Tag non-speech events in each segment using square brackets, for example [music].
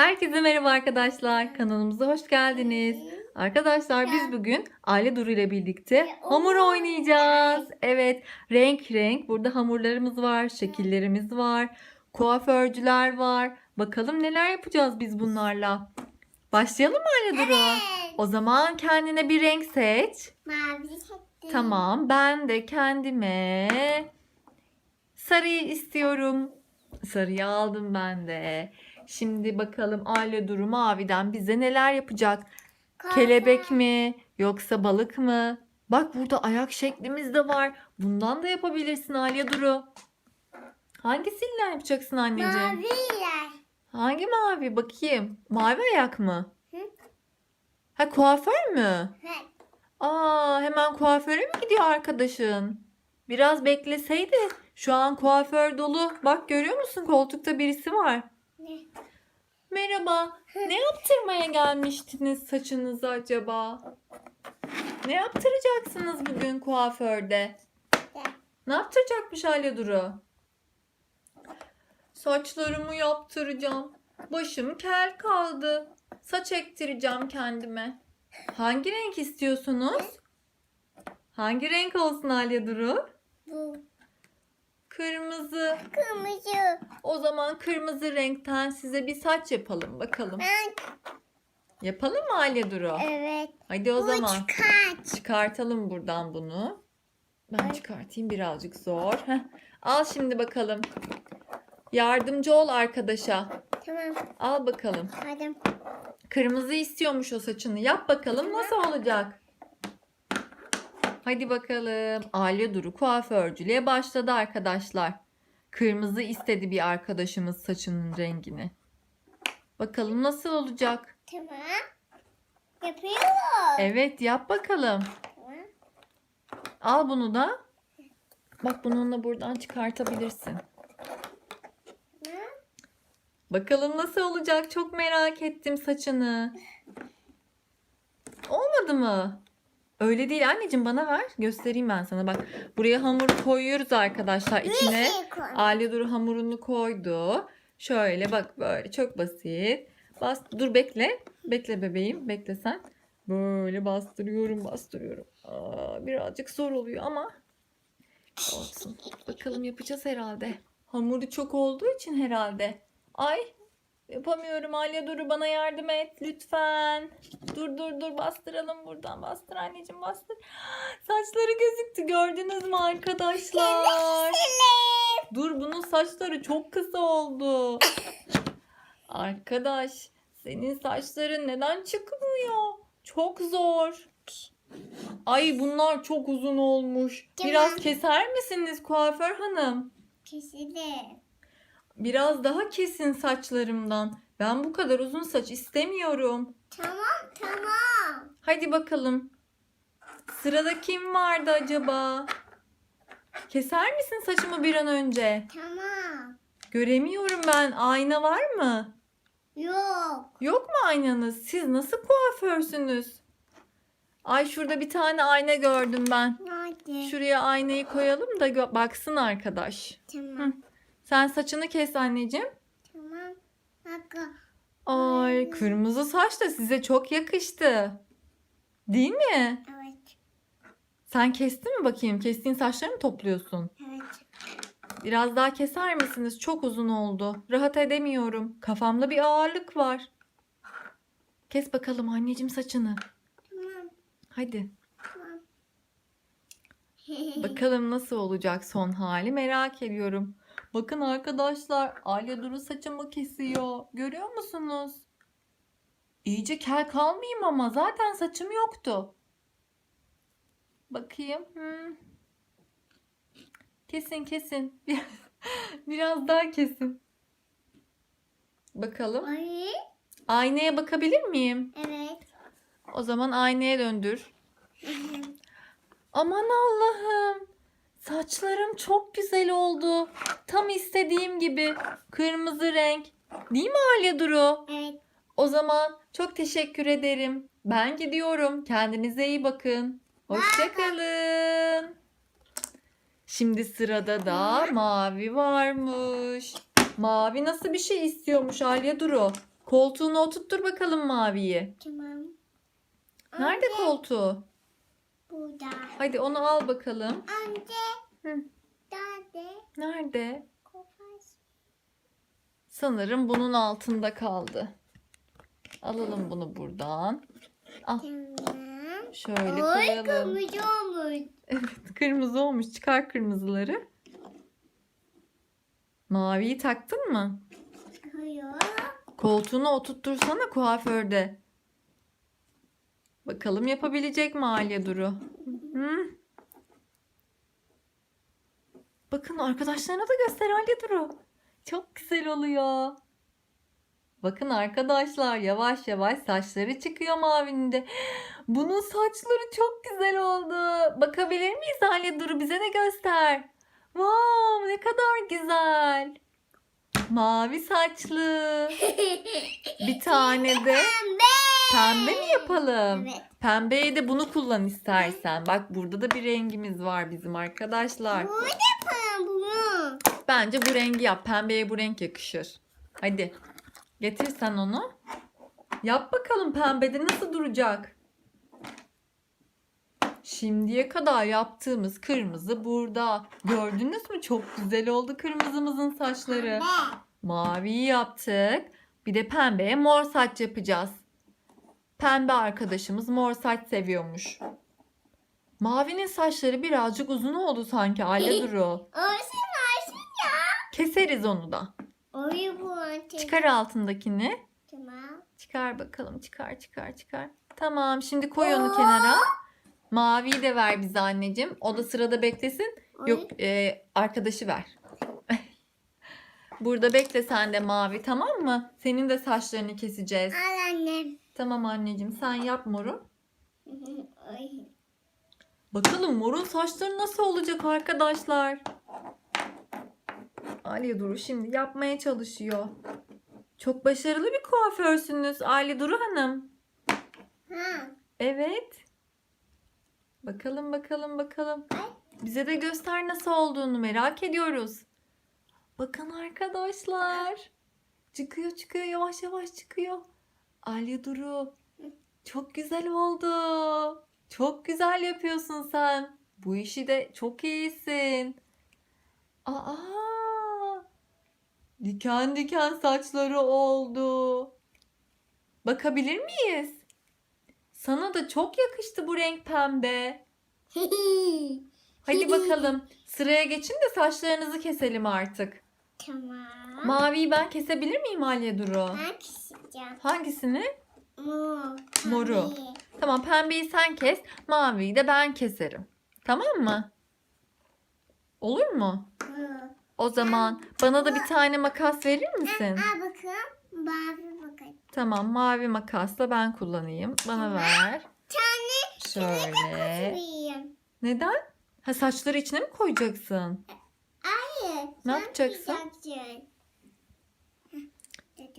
Herkese merhaba arkadaşlar. Kanalımıza hoş geldiniz. Arkadaşlar biz bugün Aile Duru ile birlikte hamur oynayacağız. Evet, renk renk burada hamurlarımız var, şekillerimiz var, kuaförcüler var. Bakalım neler yapacağız biz bunlarla. Başlayalım mı Aile Duru? O zaman kendine bir renk seç. Mavi seçtim. Tamam, ben de kendime sarıyı istiyorum. Sarıyı aldım ben de. Şimdi bakalım Aile Duru maviden bize neler yapacak? Kelebek mi yoksa balık mı? Bak burada ayak şeklimiz de var. Bundan da yapabilirsin Aile Duru. Hangisiyle yapacaksın anneciğim? Maviler. Hangi mavi? Bakayım. Mavi ayak mı? Hı. Ha kuaför mü? Evet. Aa hemen kuaföre mi gidiyor arkadaşın? Biraz bekleseydi. Şu an kuaför dolu. Bak görüyor musun koltukta birisi var. Merhaba. Ne yaptırmaya gelmiştiniz saçınızı acaba? Ne yaptıracaksınız bugün kuaförde? Ne yaptıracakmış Hale Duru? Saçlarımı yaptıracağım. Başım kel kaldı. Saç ektireceğim kendime. Hangi renk istiyorsunuz? Hangi renk olsun Alya Duru? Bu Kırmızı. kırmızı. O zaman kırmızı renkten size bir saç yapalım bakalım. Ben Yapalım mı Alya Duru? evet. Hadi o Bu zaman çıkart. çıkartalım buradan bunu. Ben Ay. çıkartayım birazcık zor. Heh. Al şimdi bakalım. Yardımcı ol arkadaşa. Tamam. Al bakalım. Hadi. Kırmızı istiyormuş o saçını. Yap bakalım nasıl olacak? Hadi bakalım. Alya Duru kuaförcülüğe başladı arkadaşlar. Kırmızı istedi bir arkadaşımız saçının rengini. Bakalım nasıl olacak? Tamam. Yapıyoruz. Evet yap bakalım. Tamam. Al bunu da. Bak bununla buradan çıkartabilirsin. Tamam. Bakalım nasıl olacak? Çok merak ettim saçını. Olmadı mı? Öyle değil anneciğim bana ver. Göstereyim ben sana. Bak buraya hamur koyuyoruz arkadaşlar. İçine şey. Ali Duru hamurunu koydu. Şöyle bak böyle çok basit. Bas dur bekle. Bekle bebeğim. Bekle sen. Böyle bastırıyorum bastırıyorum. Aa, birazcık zor oluyor ama olsun. Bakalım yapacağız herhalde. Hamuru çok olduğu için herhalde. Ay yapamıyorum Alya Duru bana yardım et lütfen. Dur dur dur bastıralım buradan. Bastır anneciğim bastır. [gasps] Saçları gözüktü gördünüz mü arkadaşlar? Dur bunun saçları çok kısa oldu. [laughs] Arkadaş senin saçların neden çıkmıyor? Çok zor. Ay bunlar çok uzun olmuş. Biraz keser misiniz kuaför hanım? Kesildi. Biraz daha kesin saçlarımdan. Ben bu kadar uzun saç istemiyorum. Tamam tamam. Hadi bakalım. Sırada kim vardı acaba? Keser misin saçımı bir an önce? Tamam. Göremiyorum ben. Ayna var mı? Yok. Yok mu aynanız? Siz nasıl kuaförsünüz? Ay şurada bir tane ayna gördüm ben. Nerede? Şuraya aynayı koyalım da baksın arkadaş. Tamam. Sen saçını kes anneciğim. Tamam. Bakın. Ay kırmızı saç da size çok yakıştı. Değil mi? Evet. Sen kestin mi bakayım? Kestiğin saçları mı topluyorsun? Evet. Biraz daha keser misiniz? Çok uzun oldu. Rahat edemiyorum. Kafamda bir ağırlık var. Kes bakalım anneciğim saçını. Tamam. Hadi. Tamam. Bakalım nasıl olacak son hali merak ediyorum. Bakın arkadaşlar Alya Duru saçımı kesiyor. Görüyor musunuz? İyice kel kalmayayım ama zaten saçım yoktu. Bakayım. Hmm. Kesin kesin. [laughs] Biraz daha kesin. Bakalım. Ay. Aynaya bakabilir miyim? Evet. O zaman aynaya döndür. [laughs] Aman Allah'ım. Saçlarım çok güzel oldu. Tam istediğim gibi. Kırmızı renk. Değil mi Alya Duru? Evet. O zaman çok teşekkür ederim. Ben gidiyorum. Kendinize iyi bakın. Hoşçakalın. Şimdi sırada da mavi varmış. Mavi nasıl bir şey istiyormuş Alya Duru? Koltuğuna oturttur bakalım maviyi. Tamam. Nerede koltuğu? Burada. Hadi onu al bakalım. Anne. Hı. Nerede? Nerede? Kopar. Sanırım bunun altında kaldı. Alalım bunu buradan. Tamam. Şöyle Oy koyalım. kırmızı olmuş. Evet, kırmızı olmuş. Çıkar kırmızıları. Maviyi taktın mı? Hayır. Koltuğuna oturttursana kuaförde. Bakalım yapabilecek mi Aliye Duru? Hı? Bakın arkadaşlarına da göster Aliye Duru. Çok güzel oluyor. Bakın arkadaşlar yavaş yavaş saçları çıkıyor mavinin de. Bunun saçları çok güzel oldu. Bakabilir miyiz Aliye Duru? Bize de göster. Wow ne kadar güzel. Mavi saçlı. [laughs] Bir tane de Pembe. mi yapalım? Evet. Pembeye de bunu kullan istersen. Bak burada da bir rengimiz var bizim arkadaşlar. Bu da pembe bunu. Bence bu rengi yap. Pembeye bu renk yakışır. Hadi. Getir sen onu. Yap bakalım pembede nasıl duracak? Şimdiye kadar yaptığımız kırmızı burada. Gördünüz mü? Çok güzel oldu kırmızımızın saçları. Maviyi yaptık. Bir de pembeye mor saç yapacağız. Pembe arkadaşımız mor saç seviyormuş. Mavinin saçları birazcık uzun oldu sanki Ayla Duru. Olsun olsun. Keseriz onu da. Oy bu. Çıkar altındakini. Tamam. Çıkar bakalım. Çıkar çıkar çıkar. Tamam şimdi koy onu Oo. kenara. Maviyi de ver bize anneciğim. O da sırada beklesin. Oy. Yok e, arkadaşı ver. [laughs] Burada bekle sen de mavi tamam mı? Senin de saçlarını keseceğiz. Al annem. Tamam anneciğim sen yap moru. [laughs] Oy. Bakalım morun saçları nasıl olacak arkadaşlar? Ali Duru şimdi yapmaya çalışıyor. Çok başarılı bir kuaförsünüz Ali Duru Hanım. Ha. Evet. Bakalım bakalım bakalım. Bize de göster nasıl olduğunu merak ediyoruz. Bakın arkadaşlar. Çıkıyor çıkıyor yavaş yavaş çıkıyor. Ali Duru. Çok güzel oldu. Çok güzel yapıyorsun sen. Bu işi de çok iyisin. Aa! Diken diken saçları oldu. Bakabilir miyiz? Sana da çok yakıştı bu renk pembe. [laughs] Hadi bakalım. Sıraya geçin de saçlarınızı keselim artık. tamam. Maviyi ben kesebilir miyim Aliye Duru? Ben keseceğim. Hangisini? Mor. Moru. pembe. Tamam pembeyi sen kes. Maviyi de ben keserim. Tamam mı? Olur mu? Hı. O zaman bana da bir tane makas verir misin? Al bakalım. Mavi bakın. Tamam mavi makasla ben kullanayım. Bana ver. Tane Şöyle. Neden? Ha saçları içine mi koyacaksın? Hayır. Ne yapacaksın?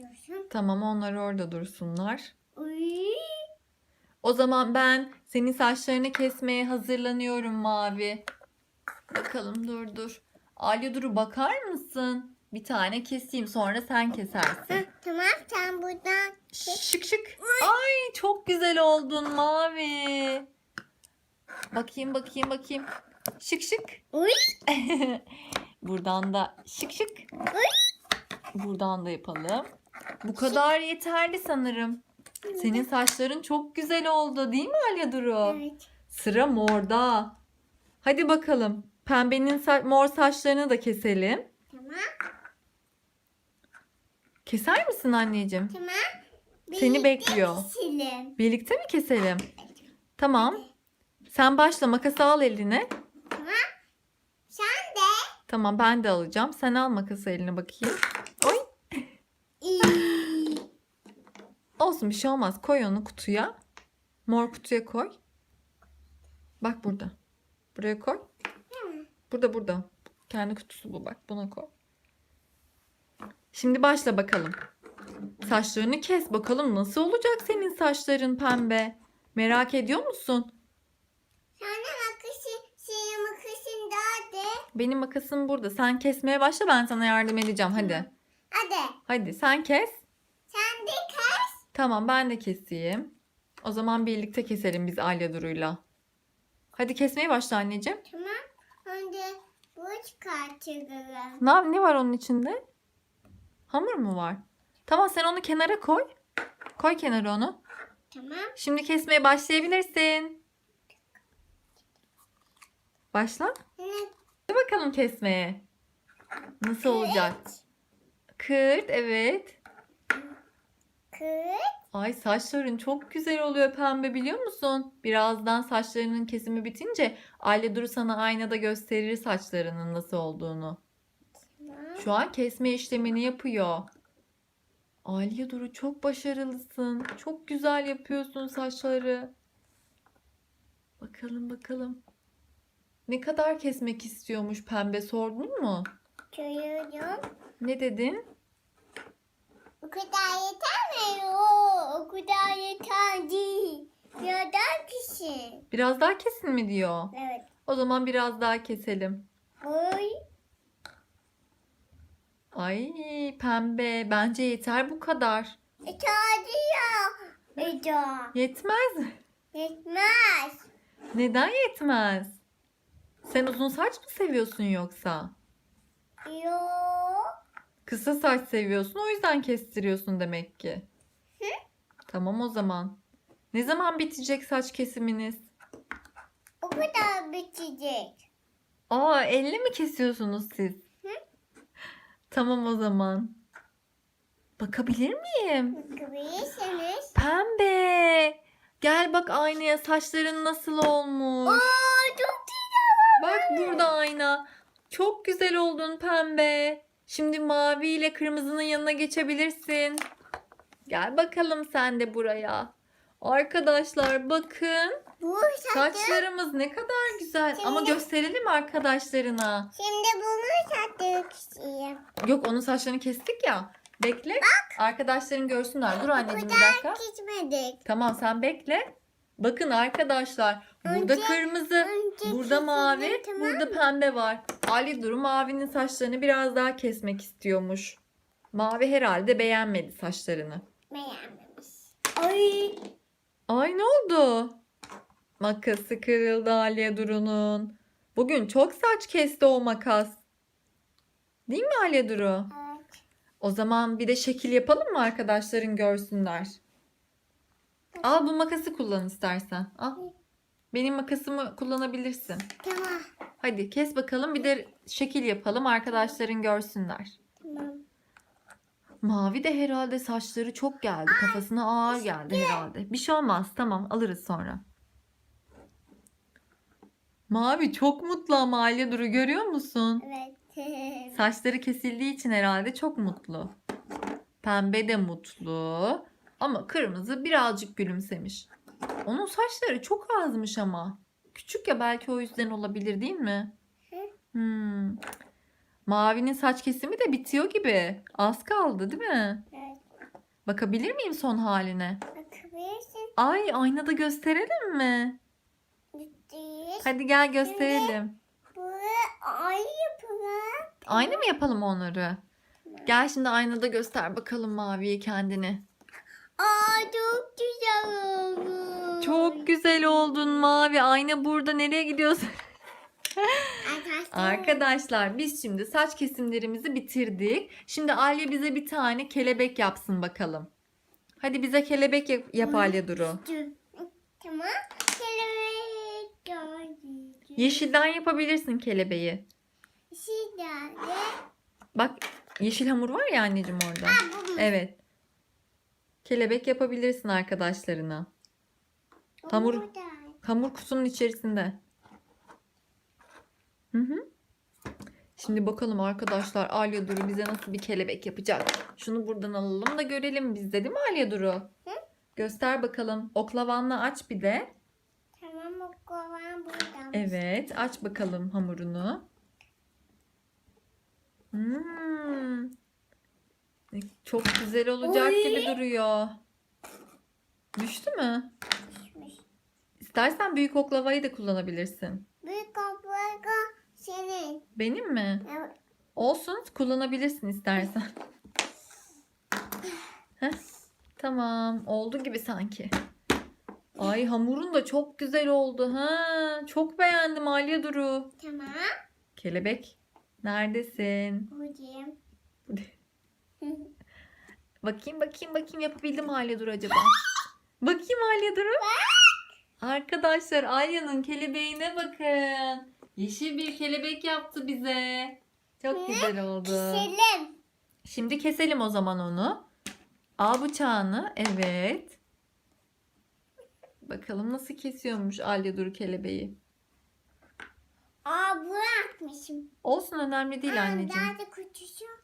Diyorsun? Tamam onlar orada dursunlar. Uy. O zaman ben senin saçlarını kesmeye hazırlanıyorum Mavi. Bakalım dur dur. Ali Duru bakar mısın? Bir tane keseyim sonra sen kesersin. Heh, tamam sen buradan. Şık şık. Ay çok güzel oldun Mavi. Bakayım bakayım bakayım. Şık şık. Uy. [laughs] Buradan da şık şık. Buradan da yapalım. Bu kadar yeterli sanırım. Senin saçların çok güzel oldu değil mi Alya Duru? Evet. Sıra morda. Hadi bakalım. Pembenin sa- mor saçlarını da keselim. Tamam. Keser misin anneciğim? Tamam. Seni Birlikte bekliyor. keselim. Birlikte mi keselim? Tamam. Sen başla makası al eline. Tamam. Sen de. Tamam ben de alacağım. Sen al makası eline bakayım. Oy. İyi. Olsun bir şey olmaz. Koy onu kutuya. Mor kutuya koy. Bak burada. Buraya koy. Burada burada. Kendi kutusu bu bak. Buna koy. Şimdi başla bakalım. Saçlarını kes bakalım nasıl olacak senin saçların pembe. Merak ediyor musun? Sana makası, senin makasın nerede? Benim makasım burada. Sen kesmeye başla ben sana yardım edeceğim. Hadi. Hadi. Hadi sen kes. Tamam ben de keseyim. O zaman birlikte keselim biz Alya Duru'yla. Hadi kesmeye başla anneciğim. Tamam. Önce bu çıkartıyorum. Ne, ne var onun içinde? Hamur mu var? Tamam sen onu kenara koy. Koy kenara onu. Tamam. Şimdi kesmeye başlayabilirsin. Başla. Şimdi Hadi bakalım kesmeye. Nasıl olacak? Kırt evet. Kız. Ay saçların çok güzel oluyor pembe biliyor musun? Birazdan saçlarının kesimi bitince Aile Duru sana aynada gösterir saçlarının nasıl olduğunu. Tamam. Şu an kesme işlemini yapıyor. Aliye Duru çok başarılısın. Çok güzel yapıyorsun saçları. Bakalım bakalım. Ne kadar kesmek istiyormuş pembe sordun mu? Çocuğum. Ne dedin? O kadar yeter mi? Oo, o kadar yeter değil. Biraz daha kişi. Biraz daha kesin mi diyor? Evet. O zaman biraz daha keselim. Oy. Ay pembe bence yeter bu kadar. Yeter ya. Yeter. Yetmez. Yetmez. Neden yetmez? Sen uzun saç mı seviyorsun yoksa? Yok. Kısa saç seviyorsun o yüzden kestiriyorsun demek ki. Tamam o zaman. Ne zaman bitecek saç kesiminiz? O kadar bitecek. Aa elle mi kesiyorsunuz siz? Tamam o zaman. Bakabilir miyim? Bakabilirsiniz. Pembe. Gel bak aynaya saçların nasıl olmuş. Oo, çok güzel. Bak burada ayna. Çok güzel oldun pembe. Şimdi mavi ile kırmızının yanına geçebilirsin. Gel bakalım sen de buraya. Arkadaşlar bakın Bu saçı. saçlarımız ne kadar güzel. Ama Şimdi- gösterelim arkadaşlarına. Şimdi bunu satmak istiyorum. Yok onun saçlarını kestik ya. Bekle. Arkadaşların görsünler. Dur anneciğim bir dakika. Gitmedik. Tamam sen bekle. Bakın arkadaşlar. Burada Önce- kırmızı. önce Burada mavi, tamam burada mı? pembe var. Ali Duru mavinin saçlarını biraz daha kesmek istiyormuş. Mavi herhalde beğenmedi saçlarını. Beğenmemiş. Ay. Ay ne oldu? Makası kırıldı Aliye Duru'nun. Bugün çok saç kesti o makas. Değil mi Aliye Duru? Evet. O zaman bir de şekil yapalım mı arkadaşların görsünler? Al bu makası kullan istersen. Al. Benim makasımı kullanabilirsin. Tamam. Hadi kes bakalım bir de şekil yapalım arkadaşların görsünler. Tamam. Mavi de herhalde saçları çok geldi. Kafasına ağır geldi herhalde. Bir şey olmaz tamam alırız sonra. Mavi çok mutlu ama Aile Duru görüyor musun? Evet. [laughs] Saçları kesildiği için herhalde çok mutlu. Pembe de mutlu. Ama kırmızı birazcık gülümsemiş. Onun saçları çok azmış ama. Küçük ya belki o yüzden olabilir değil mi? Hmm. Mavinin saç kesimi de bitiyor gibi. Az kaldı değil mi? evet. Bakabilir miyim son haline? Bakabilirsin. Ay aynada gösterelim mi? Hadi gel gösterelim. Bu yapalım. Aynı mı yapalım onları? Gel şimdi aynada göster bakalım maviye kendini. Aa çok güzel oldu. Çok güzel oldun mavi. Ayna burada nereye gidiyorsun? Arkadaşlar. Arkadaşlar biz şimdi saç kesimlerimizi bitirdik. Şimdi Alya bize bir tane kelebek yapsın bakalım. Hadi bize kelebek yap, yap Alya Duru. Tamam. Kelebek gördüm. Yeşilden yapabilirsin kelebeği. Şimdi de. Bak yeşil hamur var ya anneciğim orada. Bu mu? Evet. Kelebek yapabilirsin arkadaşlarına. Hamur-. Hamur kutunun içerisinde. Hı hı. Şimdi bakalım arkadaşlar Alya Duru bize nasıl bir kelebek yapacak. Şunu buradan alalım da görelim biz de değil mi Alya Duru? Göster bakalım. Oklavanla aç bir de. Tamam o kovan burada. Evet aç bakalım hamurunu. Hmm. E, Çok güzel olacak Oy. gibi duruyor. Düştü mü? Düşmüş. İstersen büyük oklavayı da kullanabilirsin. Büyük kaplaka senin. Benim mi? Evet. Olsun kullanabilirsin istersen. [laughs] Heh, Tamam. Oldu gibi sanki. Ay hamurun da çok güzel oldu. Ha, çok beğendim Alya Duru. Tamam. Kelebek neredesin? Buradayım. Bakayım bakayım bakayım yapabildim mi Alya Duru acaba? Bakayım Alya Duru. Arkadaşlar Alya'nın kelebeğine bakın. Yeşil bir kelebek yaptı bize. Çok güzel oldu. Selim. Şimdi keselim o zaman onu. Al bıçağını. Evet. Bakalım nasıl kesiyormuş Alya Duru kelebeği. Aa bırakmışım. Olsun önemli değil Aa, anneciğim. Da küçücük.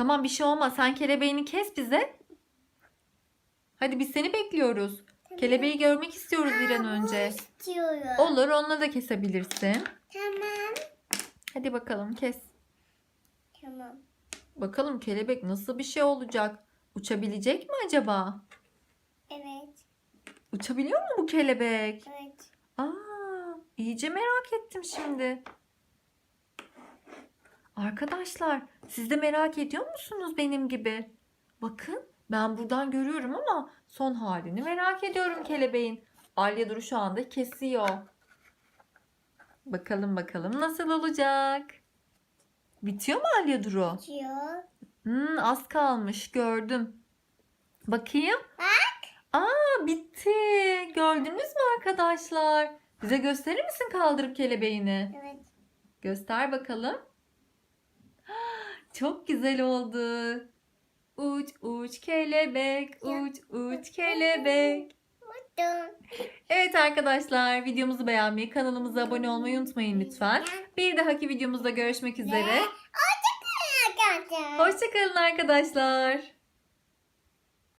Tamam bir şey olmaz. Sen kelebeğini kes bize. Hadi biz seni bekliyoruz. Kelebeği görmek istiyoruz bir an önce. istiyorum. Olur onunla da kesebilirsin. Tamam. Hadi bakalım kes. Tamam. Bakalım kelebek nasıl bir şey olacak? Uçabilecek mi acaba? Evet. Uçabiliyor mu bu kelebek? Evet. Aa, iyice merak ettim şimdi. Arkadaşlar, siz de merak ediyor musunuz benim gibi? Bakın, ben buradan görüyorum ama son halini merak ediyorum kelebeğin. Alya Duru şu anda kesiyor. Bakalım bakalım nasıl olacak? Bitiyor mu Alya Duru? Diyor. Hmm, az kalmış gördüm. Bakayım. Bak. Aa bitti. Gördünüz mü arkadaşlar? Bize gösterir misin kaldırıp kelebeğini? Evet. Göster bakalım. Çok güzel oldu. Uç uç kelebek, uç uç kelebek. Evet arkadaşlar videomuzu beğenmeyi, kanalımıza abone olmayı unutmayın lütfen. Bir dahaki videomuzda görüşmek üzere. Hoşçakalın arkadaşlar.